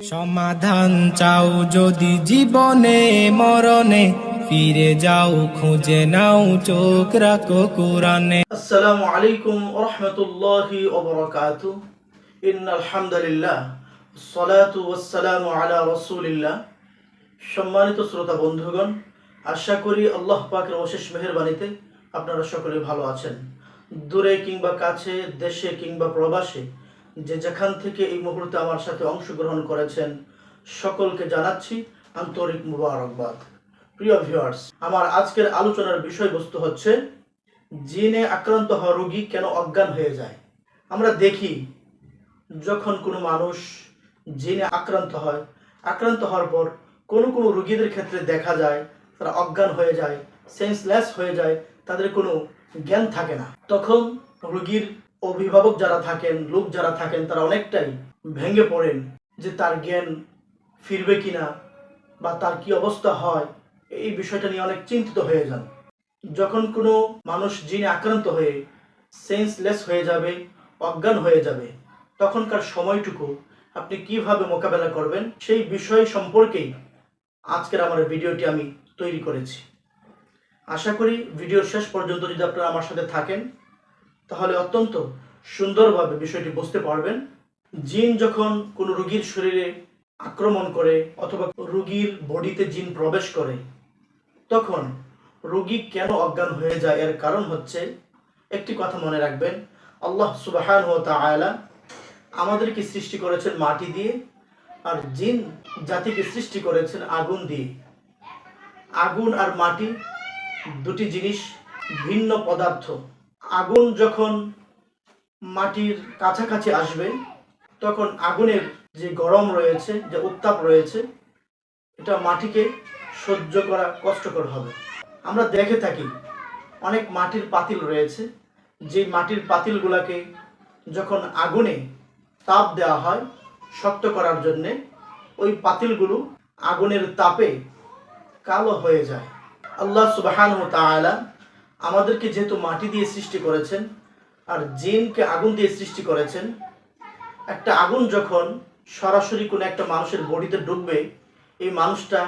সমাধান চাও যদি জীবনে, মরণে, ফিরে যাও, খুঁজে নাও, চোখ রাখো কোরআনে। আসসালামু আলাইকুম রহমতুল্লাহি ওবরাকাত ইন্নাল হামদুলিল্লাহ আলা রাসূলিল্লাহ। সম্মানিত শ্রোতা বন্ধুগণ, আশা করি আল্লাহ পাকের অশেষ মেহেরবানিতে আপনারা সকলে ভালো আছেন। দূরে কিংবা কাছে, দেশে কিংবা প্রবাসে যে যেখান থেকে এই মুহূর্তে আমার সাথে অংশগ্রহণ করেছেন, সকলকে জানাচ্ছি আন্তরিক মুবারকবাদ। প্রিয় ভিউয়ার্স আমার আজকের আলোচনার বিষয়বস্তু হচ্ছে, জিনে আক্রান্ত হওয়া রোগী কেন অজ্ঞান হয়ে যায়? আমরা দেখি, যখন কোনো মানুষ জিনে আক্রান্ত হয়, আক্রান্ত হওয়ার পর কোনো কোনো রোগীদের ক্ষেত্রে দেখা যায়, তারা অজ্ঞান হয়ে যায় সেন্সলেস হয়ে যায়, তাদের কোনো জ্ঞান থাকে না। তখন রোগীর অভিভাবক যারা থাকেন, লোক যারা থাকেন, তারা অনেকটাই ভেঙে পড়েন যে তার জ্ঞান ফিরবে কিনা বা তার কি অবস্থা হয়, এই বিষয়টা নিয়ে অনেক চিন্তিত হয়ে যান। যখন কোনো মানুষ জিনে আক্রান্ত হয়ে সেন্সলেস হয়ে যাবে, অজ্ঞান হয়ে যাবে, তখনকার সময়টুকু আপনি কীভাবে মোকাবেলা করবেন, সেই বিষয় সম্পর্কেই আজকের আমার ভিডিওটি আমি তৈরি করেছি। আশা করি ভিডিওর শেষ পর্যন্ত যদি আপনারা আমার সাথে থাকেন তাহলে অত্যন্ত সুন্দরভাবে বিষয়টি বুঝতে পারবেন। জিন যখন কোনো রুগীর শরীরে আক্রমণ করে অথবা রুগীর বডিতে জিন প্রবেশ করে, তখন রুগী কেন অজ্ঞান হয়ে যায় এর কারণ হচ্ছে, একটি কথা মনে রাখবেন, আল্লাহ সুবাহান ও তাআলা আমাদেরকে সৃষ্টি করেছেন মাটি দিয়ে আর জিন জাতিকে সৃষ্টি করেছেন আগুন দিয়ে। আগুন আর মাটি দুটি জিনিস ভিন্ন পদার্থ। আগুন যখন মাটির কাছাকাছি আসবে, তখন আগুনের যে গরম রয়েছে, যে উত্তাপ রয়েছে, এটা মাটিকে সহ্য করা কষ্টকর হবে। আমরা দেখে থাকি, অনেক মাটির পাতিল রয়েছে। যে মাটির পাতিলগুলোকে যখন আগুনে তাপ দেওয়া হয়, শক্ত করার জন্যে, ওই পাতিলগুলো আগুনের তাপে কালো হয়ে যায়। আল্লাহ সুবাহান ও তাআলা আমাদেরকে যেহেতু মাটি দিয়ে সৃষ্টি করেছেন আর জিনকে আগুন দিয়ে সৃষ্টি করেছেন, একটা আগুন যখন সরাসরি কোনো একটা মানুষের বডিতে ঢুকবে, এই মানুষটা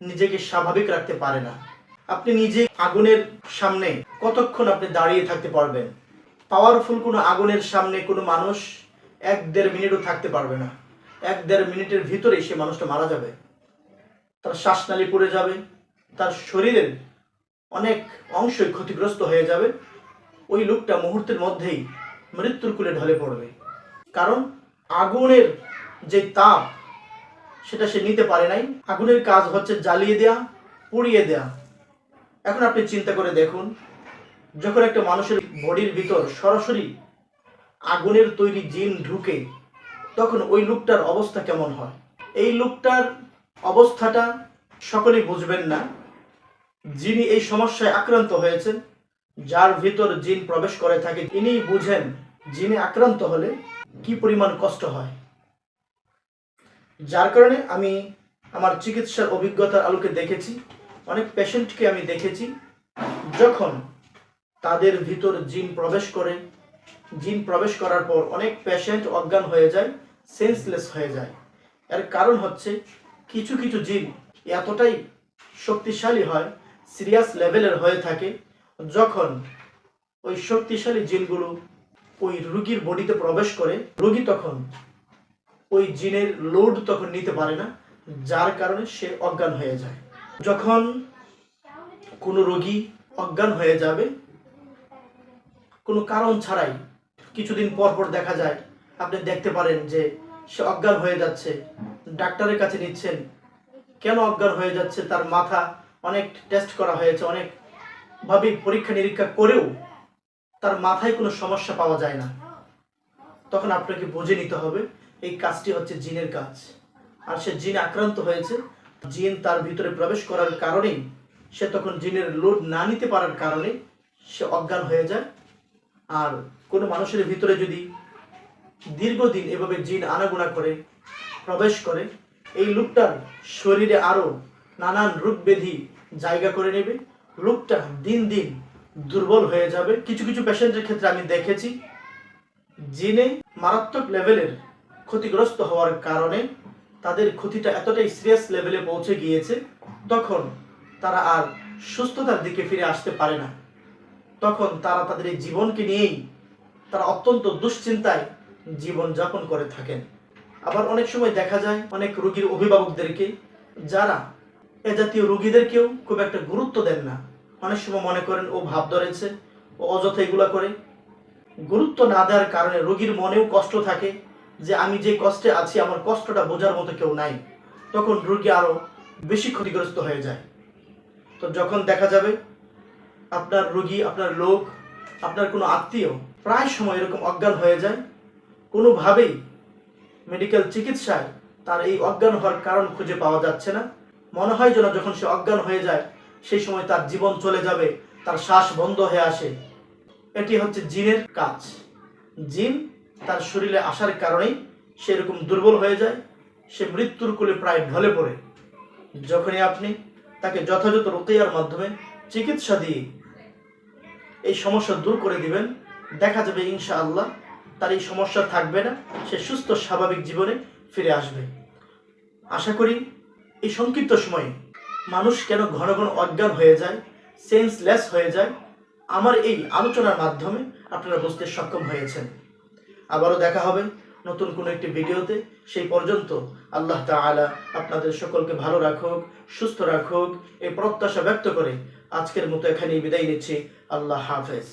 নিজেকে স্বাভাবিক রাখতে পারে না। আপনি নিজে আগুনের সামনে কতক্ষণ আপনি দাঁড়িয়ে থাকতে পারবেন? পাওয়ারফুল কোনো আগুনের সামনে কোনো মানুষ এক দেড় মিনিটও থাকতে পারবে না। এক দেড় মিনিটের ভিতরেই সে মানুষটা মারা যাবে। তার শ্বাসনালী পড়ে যাবে, তার শরীরের অনেক অংশই ক্ষতিগ্রস্ত হয়ে যাবে। ওই লোকটা মুহূর্তের মধ্যেই মৃত্যুর কুলে ঢলে পড়বে। কারণ আগুনের যে তাপ, সেটা সে নিতে পারে নাই। আগুনের কাজ হচ্ছে জ্বালিয়ে দেয়া, পুড়িয়ে দেয়া। এখন আপনি চিন্তা করে দেখুন, যখন একটা মানুষের বডির ভিতর সরাসরি আগুনের তৈরি জিন ঢুকে, তখন ওই লোকটার অবস্থা কেমন হয়? এই লোকটার অবস্থাটা সকলেই বুঝবেন না। যিনি এই সমস্যায় আক্রান্ত হয়েছেন, যার ভিতর জিন প্রবেশ করে থাকে, তিনি বুঝেন জিনে আক্রান্ত হলে কি পরিমাণ কষ্ট হয়। যার কারণে আমি আমার চিকিৎসার অভিজ্ঞতার আলোকে দেখেছি, অনেক পেশেন্টকে আমি দেখেছি, যখন তাদের ভিতর জিন প্রবেশ করে, জিন প্রবেশ করার পর অনেক পেশেন্ট অজ্ঞান হয়ে যায় সেন্সলেস হয়ে যায়। এর কারণ হচ্ছে, কিছু কিছু জিন এতটাই শক্তিশালী হয় সিরিয়াস লেভেলের হয়ে থাকে, যখন ওই শক্তিশালী জিনগুলো ওই রুগীর বডিতে প্রবেশ করে, রোগী তখন ওই জিনের লোড তখন নিতে পারে না, যার কারণে সে অজ্ঞান হয়ে যায়। যখন কোনো রোগী অজ্ঞান হয়ে যাবে, কোনো কারণ ছাড়াই কিছুদিন পর পর দেখা যায়, আপনি দেখতে পারেন যে সে অজ্ঞান হয়ে যাচ্ছে, ডাক্তারের কাছে নিচ্ছেন, কেন অজ্ঞান হয়ে যাচ্ছে, তার মাথা অনেক টেস্ট করা হয়েছে, অনেক ভাবে পরীক্ষা নিরীক্ষা করেও তার মাথায় কোনো সমস্যা পাওয়া যায় না। তখন আপনাকে বুঝে নিতে হবে, এই কাজটি হচ্ছে জিনের কাজ। আর সে জিন আক্রান্ত হয়েছে, জিন তার ভিতরে প্রবেশ করার কারণেই সে তখন জিনের লোড না নিতে পারার কারণে সে অজ্ঞান হয়ে যায়। আর কোনো মানুষের ভিতরে যদি দীর্ঘদিন এভাবে জিন আনাগোনা করে, প্রবেশ করে, এই লোকটার শরীরে আরও নানান রোগ ব্যাধি জায়গা করে নেবে। লোকটা দিন দিন দুর্বল হয়ে যাবে। কিছু কিছু পেশেন্টের ক্ষেত্রে আমি দেখেছি জিনে মারাত্মক লেভেলের ক্ষতিগ্রস্ত হওয়ার কারণে তাদের ক্ষতিটা এতটাই সিরিয়াস লেভেলে পৌঁছে গিয়েছে, তখন তারা আর সুস্থতার দিকে ফিরে আসতে পারে না। তখন তারা তাদের এই জীবনকে নিয়েই তারা অত্যন্ত দুশ্চিন্তায় জীবন যাপন করে থাকেন। আবার অনেক সময় দেখা যায় অনেক রোগীর অভিভাবকদেরকে, যারা এ জাতীয় রোগীদেরকেও খুব একটা গুরুত্ব দেন না। অনেক সময় মনে করেন, ও ভাব ধরেছে, ও অযথা এগুলা করে। গুরুত্ব না দেওয়ার কারণে রোগীর মনেও কষ্ট থাকে যে, আমি যে কষ্টে আছি, আমার কষ্টটা বোঝার মতো কেউ নাই। তখন রোগী আরও বেশি ক্ষতিগ্রস্ত হয়ে যায়। তো যখন দেখা যাবে, আপনার রোগী, আপনার লোক, আপনার কোনো আত্মীয় প্রায় সময় এরকম অজ্ঞান হয়ে যায়। কোনোভাবেই মেডিকেল চিকিৎসায় তার এই অজ্ঞান হওয়ার কারণ খুঁজে পাওয়া যাচ্ছে না। মনে হয় যেন যখন সে অজ্ঞান হয়ে যায়, সেই সময় তার জীবন চলে যাবে, তার শ্বাস বন্ধ হয়ে আসে। এটি হচ্ছে জিনের কাজ। জিন তার শরীরে আসার কারণেই সে এরকম দুর্বল হয়ে যায়, সে মৃত্যুর কোলে প্রায় ঢলে পড়ে। যখনই আপনি তাকে যথাযথ রোকেয়ার মাধ্যমে চিকিৎসা দিয়ে এই সমস্যা দূর করে দিবেন, দেখা যাবে ইনশাআল্লাহ তার এই সমস্যা থাকবে না, সে সুস্থ স্বাভাবিক জীবনে ফিরে আসবে। আশা করি এই সংক্ষিপ্ত সময়ে মানুষ কেন ঘন ঘন অজ্ঞান হয়ে যায় সেন্সলেস হয়ে যায়? আমার এই আলোচনার মাধ্যমে আপনারা বুঝতে সক্ষম হয়েছেন। আবারও দেখা হবে নতুন কোনো একটি ভিডিওতে। সেই পর্যন্ত আল্লাহ তাআলা আপনাদের সকলকে ভালো রাখুক, সুস্থ রাখুক। এই প্রত্যাশা ব্যক্ত করে আজকের মতো এখানেই বিদায় নিচ্ছি। আল্লাহ হাফেজ।